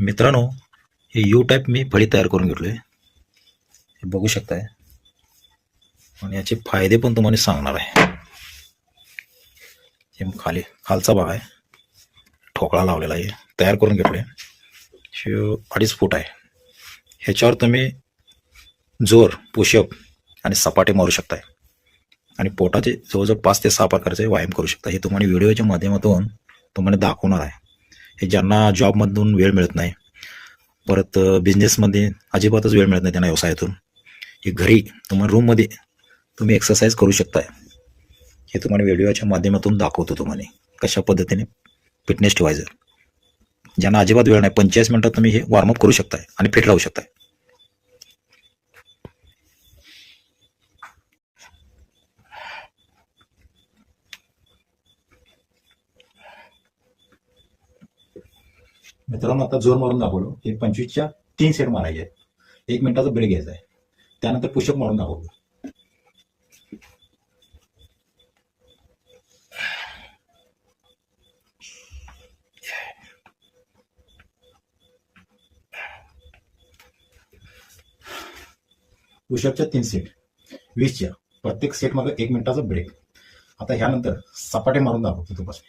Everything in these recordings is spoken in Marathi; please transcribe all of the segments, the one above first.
मित्रांनो हे यू टाईप मी फळी तयार करून घेतलो आहे हे बघू शकताय. आणि याचे फायदे पण तुम्हाला सांगणार आहे. हे खाली खालचा भाग आहे. ठोकळा लावलेला आहे. तयार करून घेतलो आहे हे अडीच फूट आहे. ह्याच्यावर तुम्ही जोर पुशअप आणि सपाटे मारू शकताय. आणि पोटाचे जवळजवळ पाच ते सहा प्रकारचे व्यायाम करू शकता. हे तुम्हाला व्हिडिओच्या माध्यमातून तुम्हाला दाखवणार आहे. ज्यांना जॉबमधून वेळ मिळत नाही परत बिझनेसमध्ये अजिबातच वेळ मिळत नाही त्यांना व्यवसायातून. हे घरी तुम्हाला रूममध्ये तुम्ही एक्सरसाइज करू शकताय. हे तुम्हाला व्हिडिओच्या माध्यमातून दाखवतो तुम्हाला कशा पद्धतीने फिटनेस ठेवायचं. ज्यांना अजिबात वेळ नाही पंचेचाळीस मिनटात तुम्ही हे वॉर्मअप करू शकताय आणि फिट राहू शकताय. मित्रांनो आता जोर मारून दाखवलो. हे पंचवीसच्या तीन सेट मारायचे आहेत. एक मिनिटाचा ब्रेक घ्यायचा आहे. त्यानंतर पुषप मारून दाखवलो पुशअपच्या तीन सेट वीसच्या. प्रत्येक सेट सेटमध्ये एक मिनिटाचा ब्रेक आता ह्यानंतर सपाटे मारून दाखवतो तुम्हाला.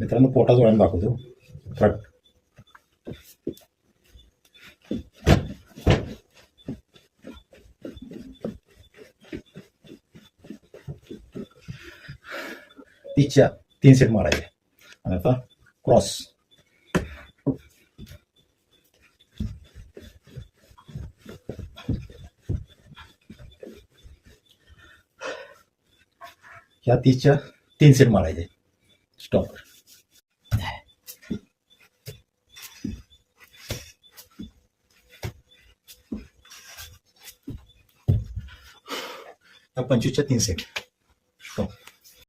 मित्रांनो पोटा वळण दाखवतो. फ्रंट. तिच्या तीन सेट मारायचे. आणि आता क्रॉस ह्या तीसच्या तीन सेट मारायचे. स्टॉप पंचवीसच्या तीन सेट